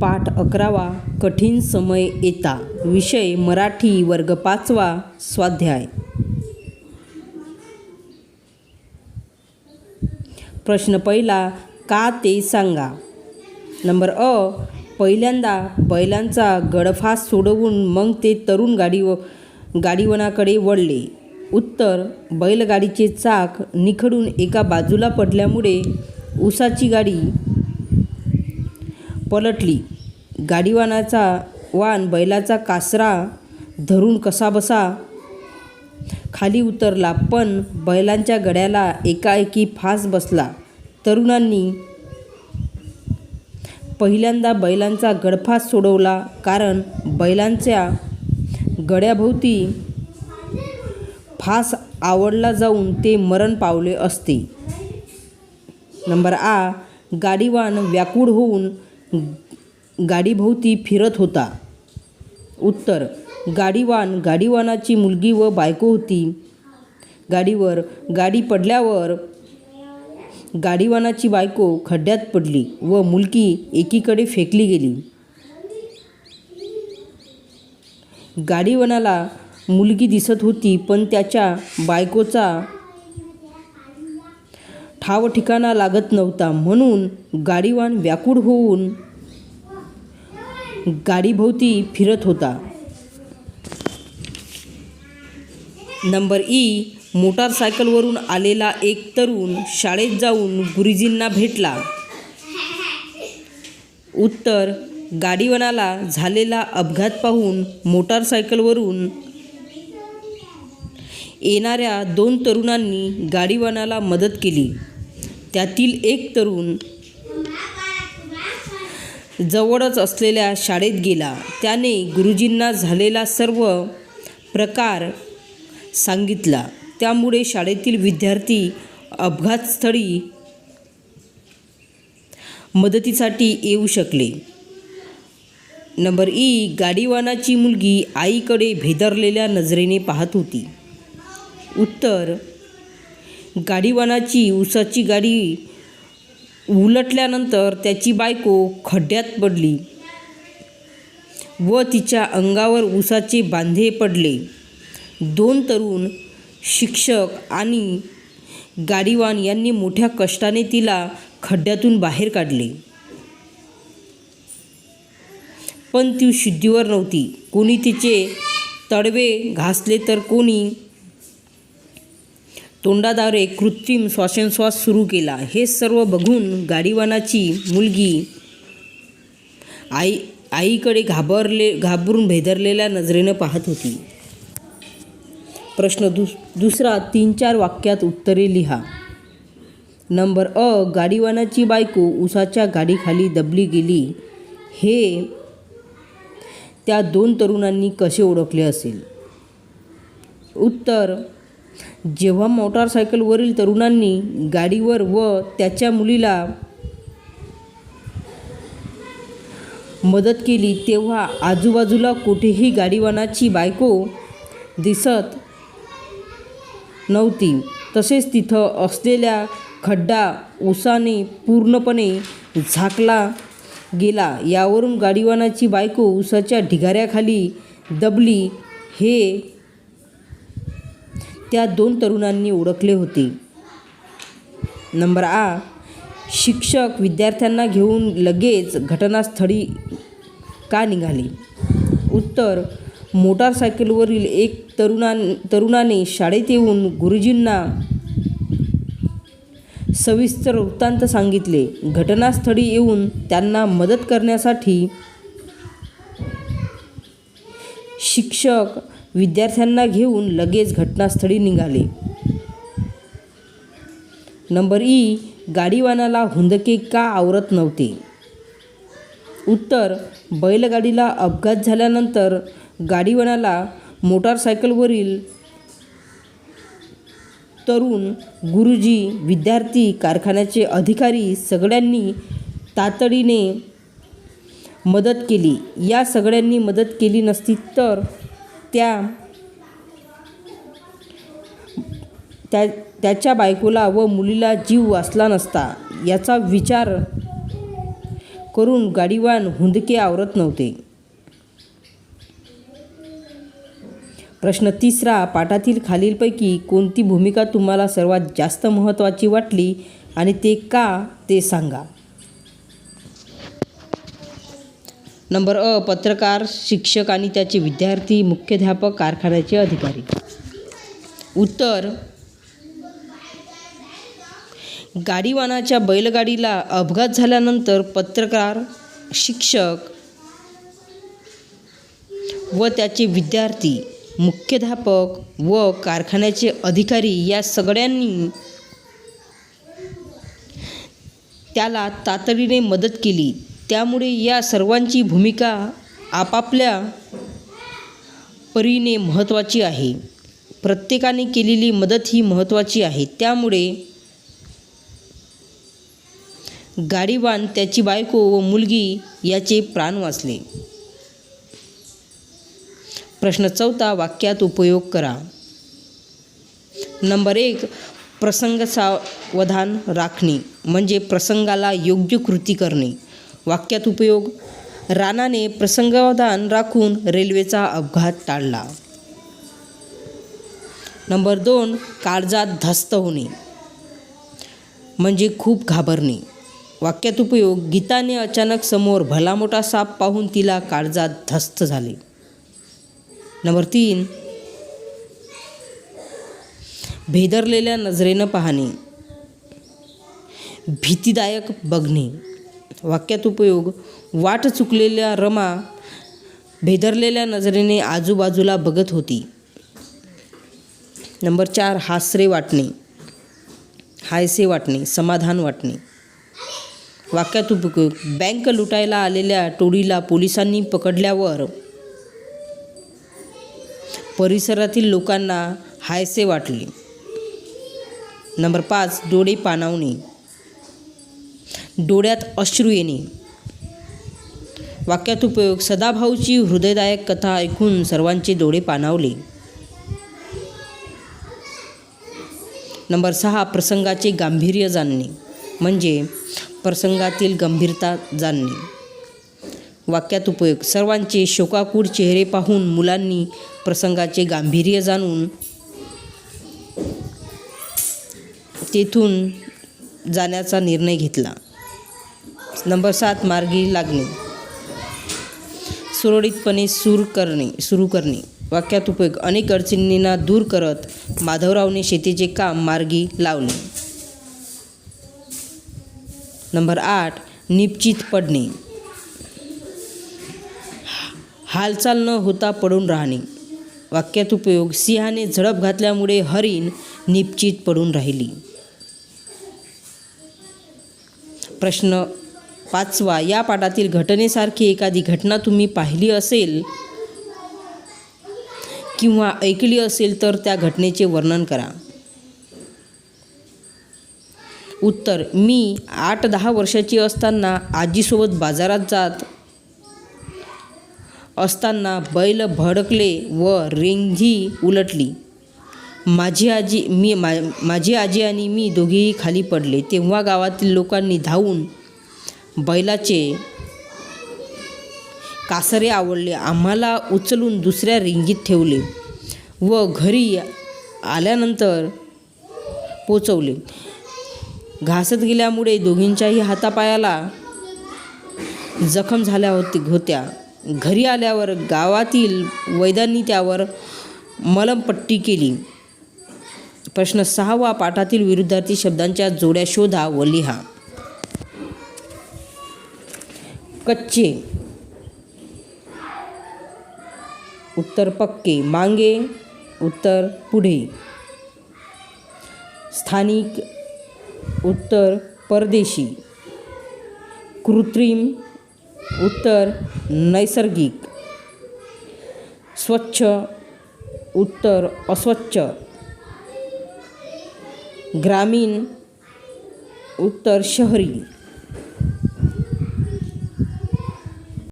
पाठ अकरावा कठीण समय येता. विषय मराठी वर्ग पाचवा स्वाध्याय. प्रश्न पहिला का ते सांगा? नंबर अ पहिल्यांदा बैलांचा गडफास सोडवून मग ते तरुण गाडीव गाडीवनाकडे वळले. उत्तर बैलगाडीचे चाक निखडून एका बाजूला पडल्यामुळे उसाची गाडी पलटली. गाडीवानाचा वान बैलाचा कासरा धरून कसाबसा खाली उतरला पण बैलांच्या गड्याला एकाएकी फास बसला. तरुणांनी पहिल्यांदा बैलांचा गडफास सोडवला कारण बैलांच्या गड्याभोवती फास आवडला जाऊन ते मरण पावले असते. नंबर आ गाडीवान व्याकुळ होऊन गाडीभोवती फिरत होता. उत्तर गाडीवान गाडीवानाची मुलगी व बायको होती. गाडीवर गाडी पडल्यावर गाडीवानाची बायको खड्ड्यात पडली व मुलगी एकीकडे फेकली गेली. गाडीवानाला मुलगी दिसत होती पण त्याच्या बायकोचा ठाव ठिकाणा लागत नव्हता. म्हणून गाडीवान व्याकुळ होऊन गाडीभोवती फिरत होता. नंबर ई मोटारसायकलवरून आलेला एक तरुण शाळेत जाऊन गुरुजींना भेटला. उत्तर गाडीवनाला झालेला अपघात पाहून मोटारसायकलवरून येणाऱ्या दोन तरुणांनी गाडीवानाला मदत केली. त्यातील एक तरुण जवळच असलेल्या शाळेत गेला. त्याने गुरुजींना झालेला सर्व प्रकार सांगितला. त्यामुळे शाळेतील विद्यार्थी अपघातस्थळी मदतीसाठी येऊ शकले. Number E. गाडीवानाची मुलगी आईकडे भेदरलेल्या नजरेने पाहत होती. उत्तर. गाडीवानाची उसाची गाडी उलटल्यानंतर त्याची बायको खड्ड्यात पडली व तिच्या अंगावर उसाचे बांधे पडले. दोन तरुण शिक्षक आणि गाडीवान यांनी मोठ्या कष्टाने तिला खड्ड्यातून बाहेर काढले. पण ती शुद्धीवर नव्हती. कोणी तिचे तडवे घासले तर कोणी तोंडाद्वारे कृत्रिम श्वासोच्छ्वास सुरू केला. हे सर्व बघून गाडीवानाची मुलगी आई आईकडे घाबरले घाबरून भेदरलेल्या नजरेनं पाहत होती. प्रश्न दुस दुसरा तीन चार वाक्यात उत्तरे लिहा. नंबर अ गाडीवानाची बायको उसाच्या गाडीखाली दबली गेली. हे त्या दोन तरुणांनी कसे ओळखले असेल? उत्तर जेव्हा मोटारसायकलवरील तरुणांनी गाडीवर व त्याच्या मुलीला मदत केली तेव्हा आजूबाजूला कुठेही गाडीवानाची बायको दिसत नव्हती. तसेच तिथं असलेल्या खड्डा उसाने पूर्णपणे झाकला गेला. यावरून गाडीवानाची बायको उसाच्या ढिगाऱ्याखाली दबली. हे त्या दोन तरुणांनी ओळखले होते. नंबर आ शिक्षक विद्यार्थ्यांना घेऊन लगेच घटनास्थळी का निघाले? उत्तर मोटारसायकलवरील एक तरुणां तरुणाने शाळेत येऊन गुरुजींना सविस्तर वृत्तांत सांगितले. घटनास्थळी येऊन त्यांना मदत करण्यासाठी शिक्षक विद्यार्थ्यांना घेऊन लगेच घटनास्थळी निघाले. नंबर ई गाडीवानाला हुंदके का आवरत नव्हते? उत्तर बैलगाडीला अपघात झाल्यानंतर गाडीवानाला मोटारसायकलवरील तरुण गुरुजी विद्यार्थी कारखान्याचे अधिकारी सगळ्यांनी तातडीने मदत केली. या सगळ्यांनी मदत केली नसती तर त्या त्या त्याच्या बायकोला व मुलीला जीव वाचला नसता याचा विचार करून गाडीवान हुंदके आवरत नव्हते. प्रश्न तिसरा पाठातील खालीलपैकी कोणती भूमिका तुम्हाला सर्वात जास्त महत्त्वाची वाटली आणि ते का ते सांगा. नंबर अ पत्रकार शिक्षक आणि त्याचे विद्यार्थी मुख्याध्यापक कारखान्याचे अधिकारी. उत्तर. गाडीवानाच्या बैलगाडीला अपघात झाल्यानंतर पत्रकार शिक्षक व त्याचे विद्यार्थी मुख्याध्यापक व कारखान्याचे अधिकारी या सगळ्यांनी त्याला तातडीने मदत केली. त्यामुळे या सर्वांची भूमिका आपापल्या परीने महत्त्वाची आहे. प्रत्येकाने केलेली मदत ही महत्त्वाची आहे. त्यामुळे गाडीवान त्याची बायको व मुलगी याचे प्राण वाचले. प्रश्न चौथा वाक्यात उपयोग करा. नंबर एक प्रसंग सावधान राखणे म्हणजे प्रसंगाला योग्य कृती करणे. वाक्यात उपयोग. राणाने प्रसंगावधान राखून रेल्वेचा अपघात टाळला. नंबर दोन काळजात धस्त होणे. म्हणजे खूप घाबरणे. वाक्यात उपयोग गीताने अचानक समोर भला मोठा साप पाहून तिला काळजात धस्त झाले. नंबर तीन भेदरलेल्या नजरेनं पाहणे. भीतीदायक बघणे. वाक्यात उपयोग. वाट चुकलेल्या रमा भेदरलेल्या नजरेने आजूबाजूला बघत होती. नंबर चार हासरे वाटणे. हायसे वाटणे समाधान वाटणे. वाक्यात उपयोग. बँक लुटायला आलेल्या टोळीला पोलिसांनी पकडल्यावर परिसरातील लोकांना हायसे वाटले. नंबर पाच डोळे पाणावणे. डोळ्यात अश्रू येणे. वाक्यात उपयोग सदाभाऊची हृदयदायक कथा ऐकून सर्वांचे डोळे पाणावले. नंबर सहा प्रसंगाचे गांभीर्य जाणणे म्हणजे प्रसंगातील गंभीरता जाणणे. वाक्यात उपयोग सर्वांचे शोकाकूळ चेहरे पाहून मुलांनी प्रसंगाचे गांभीर्य जाणून तेथून जाण्याचा निर्णय घेतला. नंबर सात मार्गी लागणे. सुरळीतपणे सूर करणे सुरू करणे. वाक्यात उपयोग अनेक अडचणींना दूर करत माधवरावने शेतीचे काम मार्गी लावले नंबर आठ निश्चित पडणे. हालचाल न होता पडून राहणे. वाक्यात उपयोग सिंहाने झडप घातल्यामुळे हरिण निश्चित पडून राहिली. प्रश्न पाचवा या पाठातील घटनेसारखी एखादी घटना तुम्ही पाहिली असेल किंवा ऐकली असेल तर त्या घटनेचे वर्णन करा. उत्तर मी आठ दहा वर्षाची असताना आजीसोबत बाजारात जात असताना बैल भडकले व रेंगी उलटली. माझी आजी मी मा माझी आजी आणि मी दोघेही खाली पडले. तेव्हा गावातील लोकांनी धावून बैलाचे कासरे आवडले. आम्हाला उचलून दुसऱ्या रिंगीत ठेवले व घरी आल्यानंतर पोचवले. घासत गेल्यामुळे दोघींच्याही हातापायाला जखम झाल्या होती होत्या. घरी आल्यावर गावातील वैद्यांनी त्यावर मलमपट्टी केली. प्रश्न सहावा पाठातील विरुद्धार्थी शब्दांच्या जोड्या शोधा व लिहा. कच्चे. उत्तर पक्के. मांगे. उत्तर पुढे. स्थानिक. उत्तर परदेशी. कृत्रिम. उत्तर नैसर्गिक. स्वच्छ. उत्तर अस्वच्छ. ग्रामीण. उत्तर शहरी.